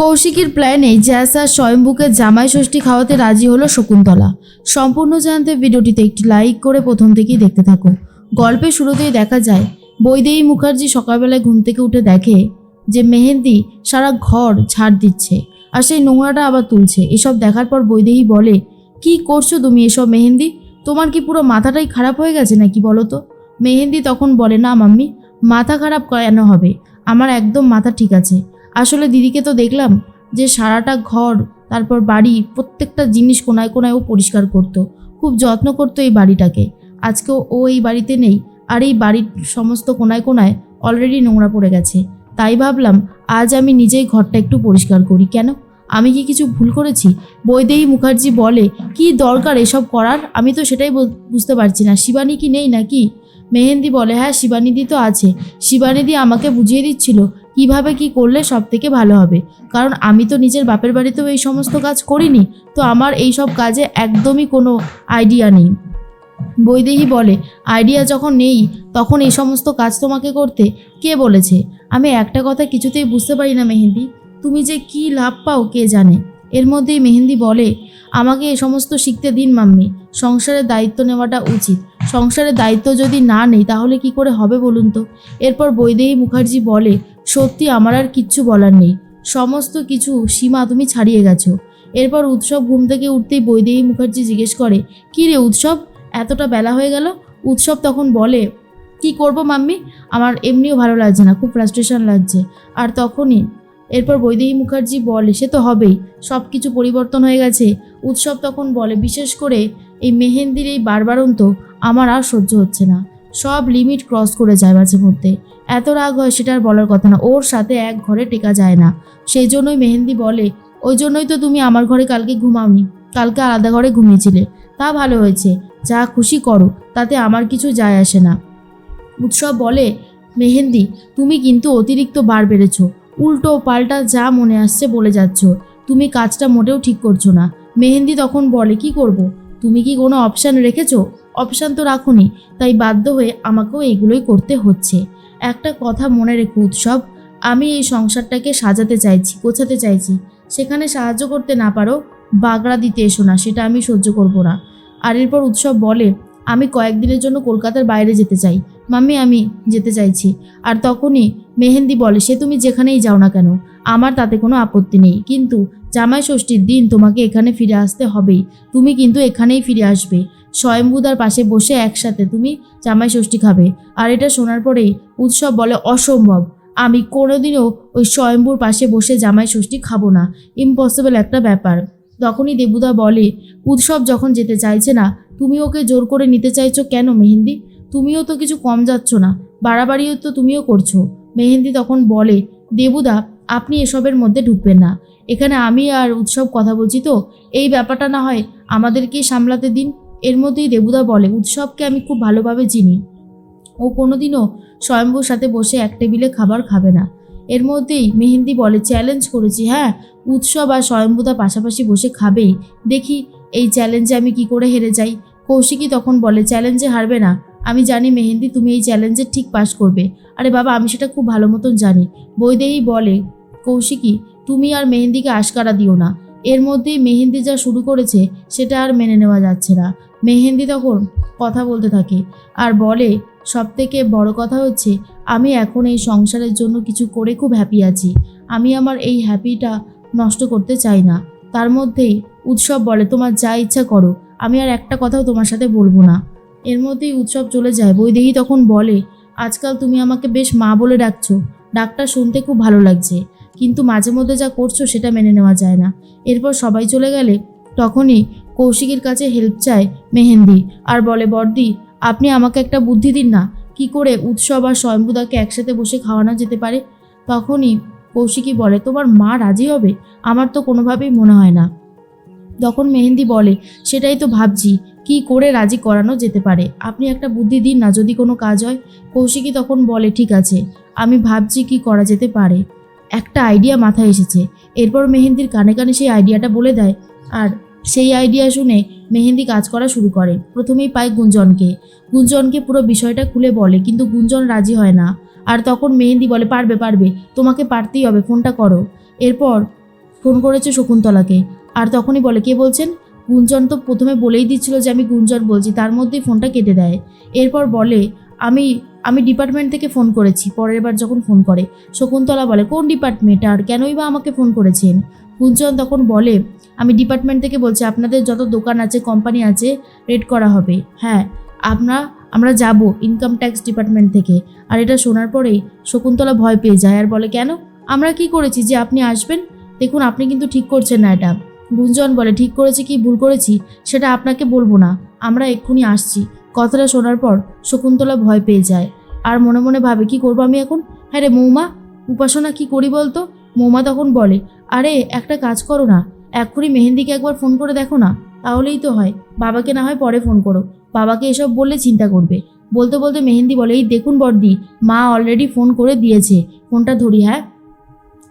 কৌশিকীর প্ল্যানে জ্যাসা স্বয়ম্ভুকে জামাই ষষ্ঠী খাওয়াতে রাজি হলো শকুন্তলা। সম্পূর্ণ জানতে ভিডিওটিতে একটি লাইক করে প্রথম থেকেই দেখতে থাকো। গল্পের শুরুতেই দেখা যায় বৈদেহী মুখার্জি সকালবেলায় ঘুম থেকে উঠে দেখে যে মেহেন্দি সারা ঘর ঝাড় দিচ্ছে আর সেই নোংরাটা আবার তুলছে। এসব দেখার পর বৈদেহী বলে, কি করছ তুমি এসব মেহেন্দি? তোমার কি পুরো মাথাটাই খারাপ হয়ে গেছে নাকি বলো তো? মেহেন্দি তখন বলে, না মাম্মি, মাথা খারাপ কেন হবে? আমার একদম মাথা ঠিক আছে। আসলে দিদিকে তো দেখলাম যে সারাটা ঘর, তারপর বাড়ি, প্রত্যেকটা জিনিস কোনায় কোনায় ও পরিষ্কার করতো। খুব যত্ন করতো এই বাড়িটাকে। আজকেও ও এই বাড়িতে নেই আর এই বাড়ির সমস্ত কোনায় কোনায় অলরেডি নোংরা পড়ে গেছে। তাই ভাবলাম, আজ আমি নিজেই ঘরটা একটু পরিষ্কার করি। কেন? আমি কি কিছু ভুল করেছি? বৈদেহী মুখার্জি বলে, কি দরকার এসব করার? আমি তো সেটাই বুঝতে পারছি না। শিবানী কি নেই নাকি? মেহেন্দি বলে হ্যাঁ শিবানিদি তো আছে। শিবানিদি আমাকে বুঝিয়ে দিচ্ছিল কীভাবে কি করলে সব থেকে ভালো হবে? কারণ আমি তো নিজের বাপের বাড়িতেও এই সমস্ত কাজ করিনি, তো আমার এই সব কাজে একদমই কোনো আইডিয়া নেই। বৈদেহী বলে আইডিয়া যখন নেই, তখন এই সমস্ত কাজ তোমাকে করতে কে বলেছে? আমি একটা কথা কিছুতেই বুঝতে পারি না মেহেন্দি। তুমি যে কি লাভ পাও কে জানে? এর মধ্যেই মেহেন্দি বলে, আমাকে এ সমস্ত শিখতে দিন মাম্মি। সংসারের দায়িত্ব নেওয়াটা উচিত। সংসারের দায়িত্ব যদি না নেই, তাহলে কি করে হবে বলুন তো? এরপর বৈদেহী মুখার্জি বলে সত্যি আমার আর কিচ্ছু বলার নেই। সমস্ত কিছু সীমা তুমি ছাড়িয়ে গেছো। এরপর উৎসব ঘুম থেকে উঠতেই বৈদেহী মুখার্জি জিজ্ঞেস করে, কী রে উৎসব? এতটা বেলা হয়ে গেল? উৎসব তখন বলে, কি করব মাম্মি? আমার এমনিও ভালো লাগছে না, খুব ফ্রাস্ট্রেশন লাগছে। আর তখনই এরপর বৈদেহী মুখার্জি বলে, সে তো হবেই সব কিছু পরিবর্তন হয়ে গেছে। উৎসব তখন বলে, বিশেষ করে এই মেহেন্দির এই বারবারন্ত আমার আর সহ্য হচ্ছে না। সব লিমিট ক্রস করে যায় মাঝে মধ্যে। এত রাগ হয় সেটা আর বলার কথা না। ওর সাথে এক ঘরে টেকা যায় না। সেই জন্যই মেহেন্দি বলে, ওই জন্যই তো তুমি আমার ঘরে কালকে ঘুমাওনি। কালকে আলাদা ঘরে ঘুমিয়েছিলে। তা ভালো হয়েছে। যা খুশি করো, তাতে আমার কিছু যায় আসে না। উৎসব বলে, মেহেন্দি, তুমি কিন্তু অতিরিক্ত বার বেড়েছ। উল্টো পাল্টা যা মনে আসছে বলে যাচ্ছ। তুমি কাজটা মোটেও ঠিক করছ না। মেহেন্দি তখন বলে, কি করব। তুমি কি কোনো অপশান রেখেছো? অপশান তো রাখোনি, তাই বাধ্য হয়ে আমাকেও এগুলোই করতে হচ্ছে। একটা কথা মনে রেখো উৎসব, আমি এই সংসারটাকে সাজাতে চাইছি, গোছাতে চাইছি। সেখানে সাহায্য করতে না পারো, বাগড়া দিতে এসো না, সেটা আমি সহ্য করব না। আর এরপর উৎসব বলে, আমি কয়েকদিনের জন্য কলকাতার বাইরে যেতে চাই। মাম্মি, আমি যেতে চাইছি। আর তখনই মেহেন্দি বলে, সে তুমি যেখানেই যাও না কেন, আমার তাতে কোনো আপত্তি নেই। কিন্তু জামাই ষষ্ঠীর দিন তোমাকে এখানে ফিরে আসতে হবেই। তুমি কিন্তু এখানেই ফিরে আসবে। স্বয়ম্বুদার পাশে বসে একসাথে, তুমি জামাই ষষ্ঠী খাবে। আর এটা শোনার পরেই উৎসব বলে, অসম্ভব। আমি কোনোদিনও ওই স্বয়ম্বুর পাশে বসে জামাই ষষ্ঠী খাব না। ইম্পসিবল একটা ব্যাপার। তখনই দেবুদা বলে, উৎসব যখন যেতে চাইছে না, তুমি ওকে জোর করে নিতে চাইছো কেন মেহেন্দি? তুমিও তো কিছু কম যাচ্ছ না, বাড়াবাড়িও তো তুমিও করছ। মেহেন্দি তখন বলে, দেবুদা, আপনি এসবের মধ্যে ঢুকবেন না। এখানে আমি আর উৎসব কথা বলছি তো। এই ব্যাপারটা না হয় আমাদেরকেই সামলাতে দিন। এর মধ্যেই দেবুদা বলে, উৎসবকে আমি খুব ভালোভাবে চিনি। ও কোনোদিনও স্বয়ম্ভুর সাথে বসে এক টেবিলে খাবার খাবে না। এর মধ্যেই মেহেন্দি বলে, চ্যালেঞ্জ করেছি হ্যাঁ। উৎসব আর স্বয়ম্ভুদা পাশাপাশি বসে খাবেই। দেখি এই চ্যালেঞ্জে আমি কি করে হেরে যাই। কৌশিকী তখন বলে, চ্যালেঞ্জে হারবে না। আমি জানি মেহেন্দি তুমি এই চ্যালেঞ্জে ঠিক পাস করবে। আরে বাবা, আমি সেটা খুব ভালো মতন জানি। বৈদেহী বলে, কৌশিকী, তুমি আর মেহেন্দিকে আশকারা দিও না। এর মধ্যেই মেহেন্দি যা শুরু করেছে, সেটা আর মেনে নেওয়া যাচ্ছে না। মেহেন্দি তখন কথা বলতে থাকে আর বলে সব থেকে বড় কথা হচ্ছে, আমি এখন এই সংসারের জন্য কিছু করে খুব হ্যাপি আছি। আমি আমার এই হ্যাপিটা নষ্ট করতে চাই না। তার মধ্যেই উৎসব বলে, তোমার যা ইচ্ছা করো, আমি আর একটা কথাও তোমার সাথে বলব না। এর মধ্যেই উৎসব চলে যায়। বৈদেহী তখন বলে, আজকাল তুমি আমাকে বেশ মা বলে ডাকছো। ডাকটা শুনতে খুব ভালো লাগছে। কিন্তু মাঝে মধ্যে যা করছ সেটা মেনে নেওয়া যায় না। এরপর সবাই চলে গেলে তখনই কৌশিকের কাছে হেল্প চায় মেহেন্দি আর বলে বর্দি আপনি আমাকে একটা বুদ্ধি দিন না। কি করে উৎসব আর স্বয়ম্বুদাকে একসাথে বসে খাওয়ানো যেতে পারে? তখনই কৌশিকী বলে, তোমার মা রাজি হবে? আমার তো কোনোভাবেই মনে হয় না। তখন মেহেন্দি বলে, সেটাই তো ভাবছি। কি করে রাজি করানো যেতে পারে? আপনি একটা বুদ্ধি দিন না যদি কোনো কাজ হয়? কৌশিকী তখন বলে, ঠিক আছে। আমি ভাবছি কি করা যেতে পারে। একটা আইডিয়া মাথায় এসেছে। এরপর মেহেন্দির কানে কানে সেই আইডিয়াটা বলে দেয় আর সেই আইডিয়া শুনে মেহেন্দি কাজ করা শুরু করে। প্রথমেই পায় গুঞ্জনকে। গুঞ্জনকে পুরো বিষয়টা খুলে বলে, কিন্তু গুঞ্জন রাজি হয় না। আর তখন মেহেন্দি বলে, পারবে পারবে, তোমাকে পারতেই হবে, ফোনটা করো। এরপর ফোন করেছে শকুন্তলাকে। আর তখনই বলে, কে বলছেন? গুঞ্জন তো প্রথমে বলেই দিচ্ছিল যে, আমি গুঞ্জন বলছি। তার মধ্যেই ফোনটা কেটে দেয়। এরপর বলে আমি আমি ডিপার্টমেন্ট থেকে ফোন করেছি, পরের বার যখন ফোন করে, শকুন্তলা বলে, কোন ডিপার্টমেন্ট আর কেনই বা আমাকে ফোন করেছেন? গুঞ্জন তখন বলে, আমি ডিপার্টমেন্ট থেকে বলছি, আপনাদের যত দোকান আছে কোম্পানি আছে রেড করা হবে। হ্যাঁ আমরা আমরা যাব ইনকাম ট্যাক্স ডিপার্টমেন্ট থেকে। আর এটা শোনার পরেই শকুন্তলা ভয় পেয়ে যায় আর বলে, কেন? আমরা কি করেছি যে আপনি আসবেন? দেখুন, আপনি কিন্তু ঠিক করছেন না এটা। গুঞ্জন বলে, ঠিক করেছি কি? ভুল করেছি? সেটা আপনাকে বলব না। আমরা এক্ষুনি আসছি। কথাটা শোনার পর শকুন্তলা ভয় পেয়ে যায়। আর মনে মনে ভাবে, কি করব আমি এখন? হ্যাঁ রে মৌমা, উপাসনা কি করি বলতো? মৌমা তখন বলে, আরে, একটা কাজ করো না। এক্ষুনি মেহেন্দিকে একবার ফোন করে দেখো না। তাহলেই তো হয়। বাবাকে না হয় পরে ফোন করো। বাবাকে এসব বললে চিন্তা করবে। বলতে বলতে মেহেন্দি বলে, এই দেখুন বর্দি মা অলরেডি ফোন করে দিয়েছে। ফোনটা ধরি হ্যাঁ?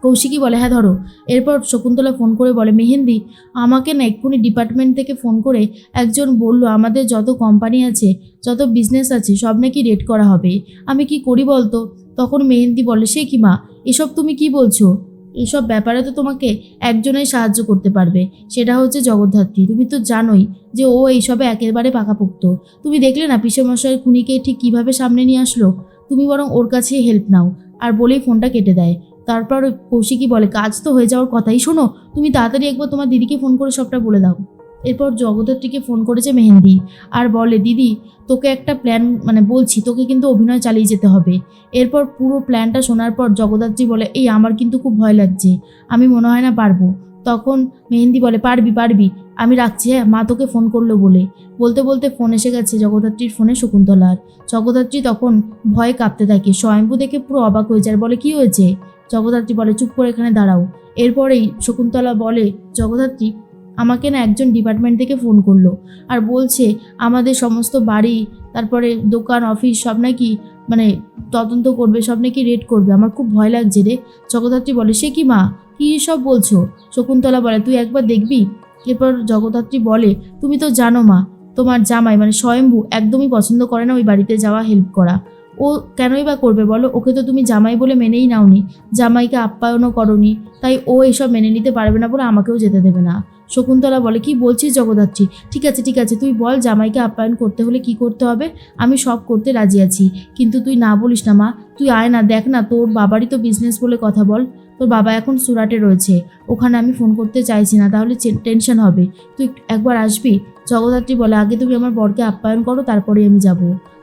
কৌশিকী বলে হ্যাঁ ধরো। এরপর শকুন্তলা ফোন করে বলে, মেহেন্দি, আমাকে না এক্ষুনি ডিপার্টমেন্ট থেকে ফোন করে একজন বলল, আমাদের যত কোম্পানি আছে, যত বিজনেস আছে, সব নাকি রেড করা হবে। আমি কি করি বলতো? তখন মেহেন্দি বলে, সে কি মা, এসব তুমি কি বলছো? এসব ব্যাপারে তো তোমাকে একজনের সাহায্য করতে পারবে। সেটা হচ্ছে জগদ্ধাত্রী। তুমি তো জানোই যে ও এইসবে একেবারে পাকাপোক্ত। তুমি দেখলে না পিসে পিসেমশাইয়ের খুনিকে ঠিক কীভাবে সামনে নিয়ে আসলো? তুমি বরং ওর কাছেই হেল্প নাও। আর বলেই ফোনটা কেটে দেয়। তারপর কৌশিকী বলে, কাজ তো হয়ে যাওয়ার কথাই। শোনো, তুমি তাড়াতাড়ি একবার তোমার দিদিকে ফোন করে সবটা বলে দাও। এরপর জগদ্ধাত্রীকে ফোন করেছে মেহেন্দি আর বলে, দিদি, তোকে একটা প্ল্যান মানে বলছি, তোকে কিন্তু অভিনয় চালিয়ে যেতে হবে। এরপর পুরো প্ল্যানটা শোনার পর জগদ্ধাত্রী বলে, এই আমার কিন্তু খুব ভয় লাগছে, আমি মনে হয় না পারব। তখন মেহেন্দি বলে, পারবি পারবি, আমি রাখছি হ্যাঁ মা তোকে ফোন করল বলে। বলতে বলতে ফোন এসে গেছে জগদ্ধাত্রীর ফোনে শকুন্তলার। জগদ্ধাত্রী তখন ভয়ে কাঁপতে থাকে। স্বয়ম্ভু দেখে পুরো অবাক হয়ে যায়, বলে, কি হয়েছে? জগদ্ধাত্রী বলে, চুপ করে এখানে দাঁড়াও। এরপরেই শকুন্তলা বলে, জগদ্ধাত্রী, আমাকে না একজন ডিপার্টমেন্ট থেকে ফোন করল আর বলছে আমাদের সমস্ত বাড়ি, তারপরে দোকান, অফিস সব নাকি মানে তদন্ত করবে, সব নাকি রেড করবে। আমার খুব ভয় লাগছে রে। জগদ্ধাত্রী বলে, সে কি মা? কী সব বলছো? শকুন্তলা বলে, তুই একবার দেখবি? এরপর জগদ্ধাত্রী বলে, তুমি তো জানো মা, তোমার জামাই মানে স্বয়ম্ভু একদমই পছন্দ করে না ওই বাড়িতে যাওয়া হেল্প করা। ও কেনই বা করবে বলো? ওকে তো তুমি জামাই বলে মেনেই নাওনি। জামাইকে আপ্যায়নও করনি। তাই ও এসব মেনে নিতে পারবে না বলে আমাকেও যেতে দেবে না। শকুন্তলা বলে, কি বলছিস জগদ্ধাত্রী? ঠিক আছে ঠিক আছে, তুই বল জামাইকে আপ্যায়ন করতে হলে কি করতে হবে? আমি সব করতে রাজি আছি। কিন্তু তুই না বলিস না মা। তুই আয় না, দেখ না, তোর বাবারই তো বিজনেস বলে কথা বল। তোর বাবা এখন সুরাটে রয়েছে, ওখানে আমি ফোন করতে চাইছি না, তাহলে টেনশন হবে। তুই একবার আসবি? জগদ্ধাত্রী বলে, আগে তুমি আমার বরকে আপ্যায়ন করো তারপরে আমি যাব।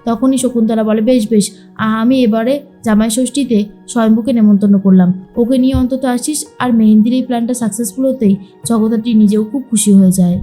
তখনই শকুন্তলা বলে, বেশ বেশ আমি এবারে জামাই ষষ্ঠীতে স্বয়ম্ভুকে নেমন্তন্ন করলাম। ওকে নিয়ে অন্তত আসিস, আর মেহেন্দির এই প্ল্যানটা সাকসেসফুল হতেই জগদ্ধাত্রী নিজেও খুব খুশি হয়ে যায়।